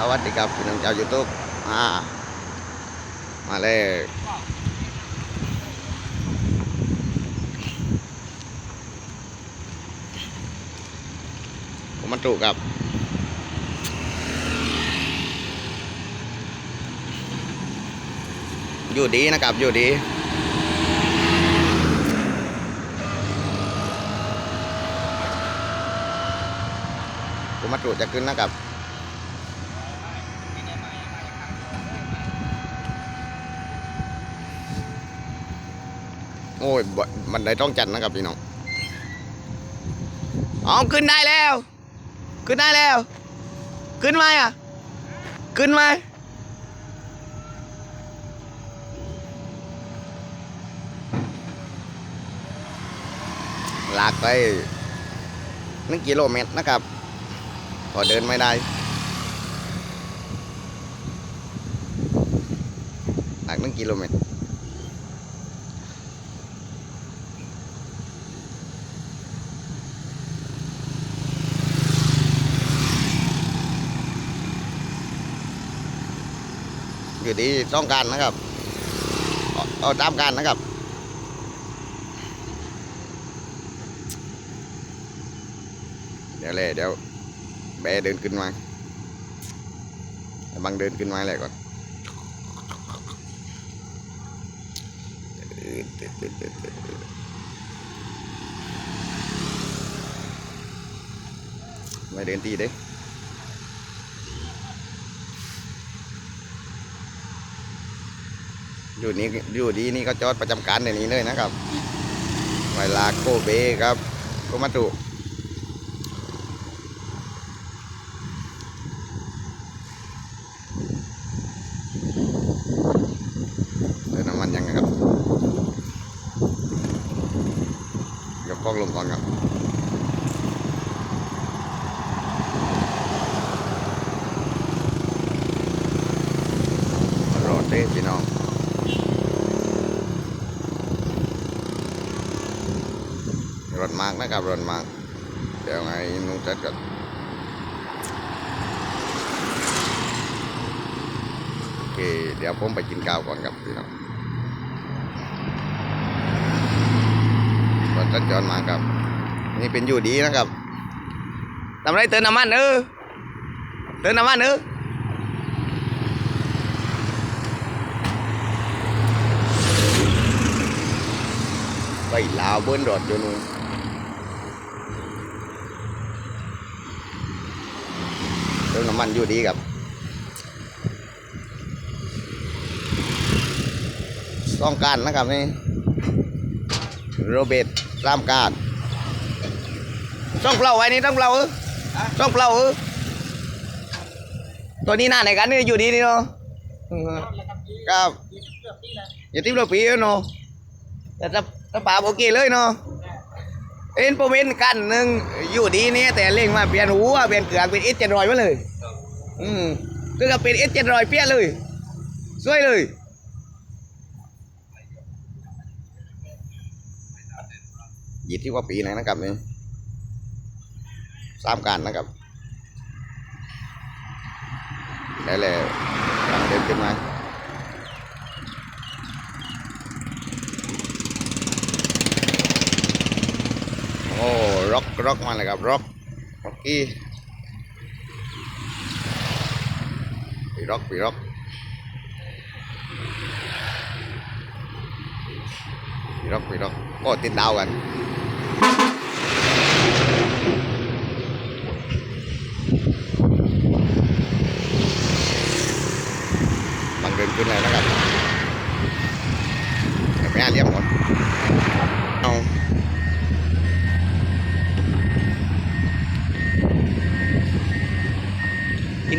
สวัสดีครับพี่น้องชาวยูทูบอ่ามาเลยผมมาตรุกับอยู่ดีนะครับอยู่ดีผมมาตรุจะขึ้นนะครับ อ้ยบ่มันได้ต้องจันนะครับพี่น้องอ๋อขึ้นได้แล้ว ขึ้นได้แล้ว ขึ้นไหมอะ ขึ้นไหมลากไปหนึ่งกิโลเมตรนะครับพอเดินไม่ได้หลักหนึ่งกิโลเมตร อยู่ต้องการนะครับเอาตามการนะครับเดี๋ยวเลยเดี๋ยวแบเดินขึ้นมาบังเดินขึ้นมาเลยก่อนไม่เดินตีเด้ อยู่นี่อยู่ดีนี่ก็จอดประจำการในนี้เลยนะครับเวลาโคเบครับโกมาตุเติมน้ำมันยังไงครับยกกล้องลงก่อนครับรอเต้พี่น้อง ร้อนมากนะครับร้อนมาก เดี๋ยวไงนุ่งจัดก่อนโอเค เดี๋ยวผมไปกินข้าวก่อนครับพี่น้องรถจัดจอนมาครับ นี่เป็นอยู่ดีนะครับทำไรเติมน้ำมันเออเติมน้ำมันเออไปลาวเบิ้ลรถอยู่นู่น ติมน้ำมันอยู่ดีครับต้องการนะครับนี่โรเบิร์ตรามการต้องเปล่าไว้นี่ต้องเปล่าเออต้องเปล่าเออตัวนี้หน้าไหนกันนี่อยู่ดีนี่เนาะอืมครับอย่าทิ้งเราปีเนาะแต่ถ้าถ้าป่าโอเคเลยเนาะ เอ็นโปรเมนกันหนึ่งอยู่ดีนี่แต่เล่งมาเปลี่ยนหัวเปลี่ยนเกลือเป็นเอสเจ็ดรอยมาเลย อืมคือกับเป็นเอสเจ็ดรอยเปี้ยเลยสวยเลยยี่ที่ว่าปีไหนนะครับเนี่ยสามการนะครับได้แล้วกำลังเดินขึ้นมาโอ้ ร็อกร็อกมาเลยครับร็อกร็อกกี้ปีร็อกปีร็อกปีร็อกปีร็อกโอ้ติดดาวกันบังเดินขึ้นเลยนะครับเดี๋ยวไปหาเรียบก่อนเอา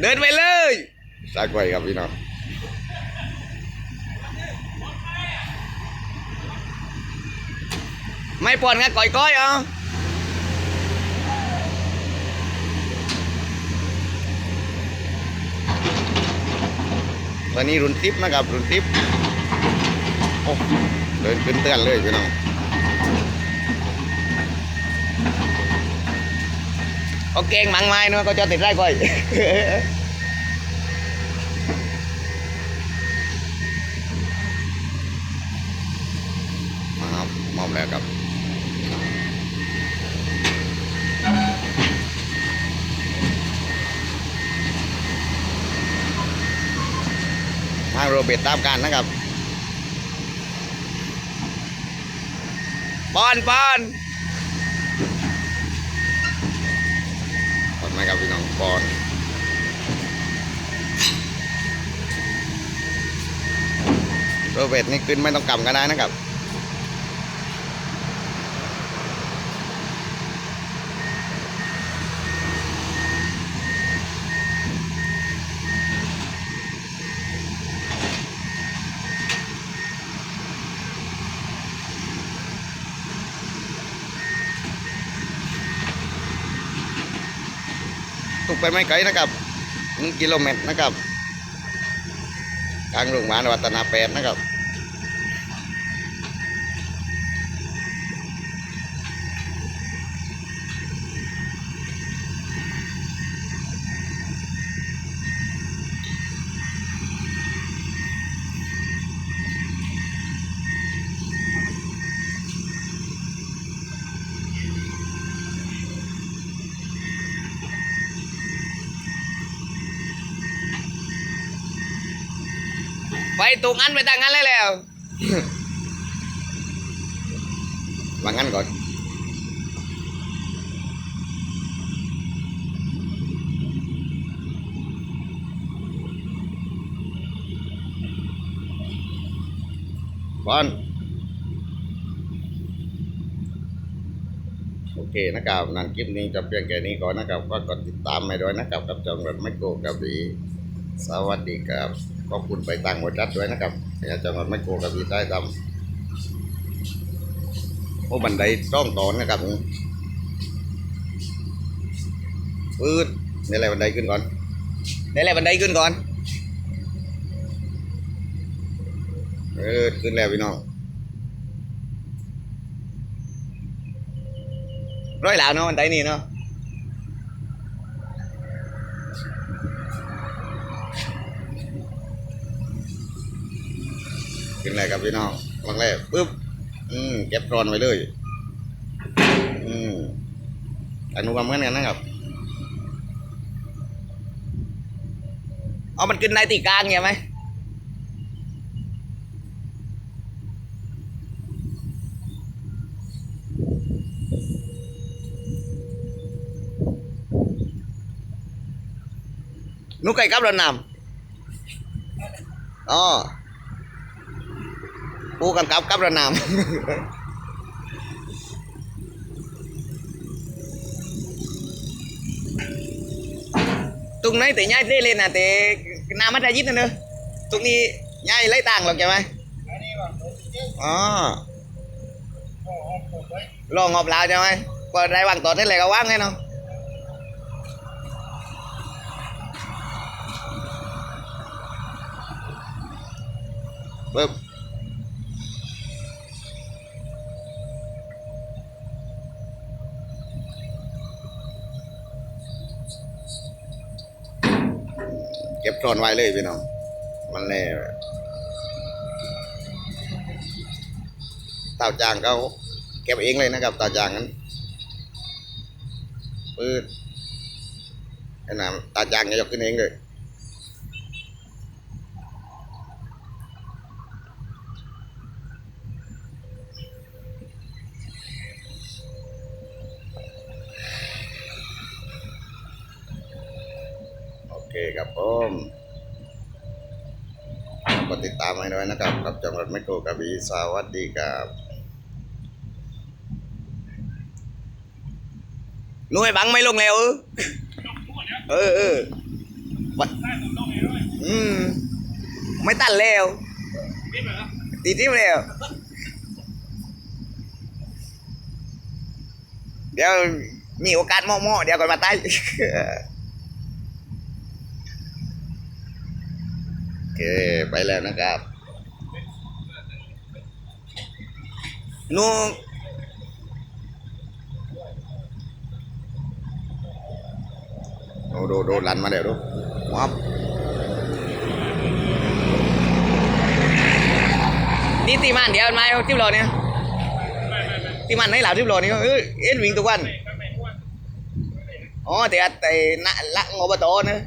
เดินเลยครับเดินแล้วเดินไปเลยสักไว้ครับพี่น้องไม่ปวดงะก่อยก้อยๆเอะตอนนี้รุนทิปนะครับรุนทิปโอ้เดินขึ้นเตือนเลยพี่น้องเอาเก่งมังไม้เนาะก็จะติดได้ก้อย มาครับมอบแล้วครับทางโรเบิร์ตตามการนะครับปอนปอนปอ นะครับพี่น้องปอนโรเบิร์ตนี่ขึ้นไม่ต้องกำก็ได้นะครับุกไปไม่ไกลนะครับหนึ่งกิโลเมตรนะครับทางโรงพยาบาลวัฒนาแปดนะครับ ไปตรงอันไปทางนั้นเลยแล้ววางงั้นก่อนบอลโอเคนะครับนั่นคลิปนี้จะเพียงแค่นี้ก่อนนะครับ ก็กดติดตามให้ด้วยนะครับกับจองรถไม่โกกระบีสวัสดีครับ ขอบคุณไปต่างวัจัดด้วยนะครับอย่าจองรถไม่โกกระบี่ได้ทำโอ้บันไดต้องตอนนะครับนี่ปืดนี่แหละบันไดขึ้นก่อนนี่แหละบันไดขึ้นก่อนเออขึ้นแล้วพี่น้องร้อยหลาวเนาะมันไตนี่เนาะ ขึ้นแล้วครับพี่น้องวางแรกปึ๊บอืมเก็บกรอนไว้เลย อืมอนุกรรมเหมือนกันนะครับเอามันขึ้นได้ตีกลางไงไหมนุกไก่กับระนำอ๋อ ปูกันกับกับระนำตรงไหนแต่ย้ายได้เลยนะแต่น้ำมันจะยิดนะเนอะตรงนี้ย้ายไรต่างหรอกใช่ไหมอ๋อลองงอบลาวใช่ไหมพอได้วางต่อที่ไหนก็ว่างเลยเนาะปึ๊บ เก็บกรอนไว้เลยพี่น้อง มันเลยเต่าจางเขาเก็บเองเลยนะครับเต่าจางนั้นปืดไอ้น้ำเต่าจางจะยกขึ้นเองเลย โอเคครับ ผมกดติดตามให้ด้วยนะครับกับจังหวัดแมโกกระบี่สวัสดีครับนุ่ยบังไม่ลงแล้วเออเออเออไปบัดอืมไม่ตันแล้วตีทิมแล้วเดี๋ยวมีโอกาสหม้อๆเดี๋ยวก่อนมาต้โอเค ไปแล้วนะครับนูโดโดโดลันมาเดี๋ยวดูว้าวนี่ตีมันเดี๋ยวมาเอาทิปโลเนี่ยตีมันให้เหล่าทิปโลนี่เอ้ยเอ็นวิ่งทุกวันอ๋อแต่แต่ละละงอบตนะ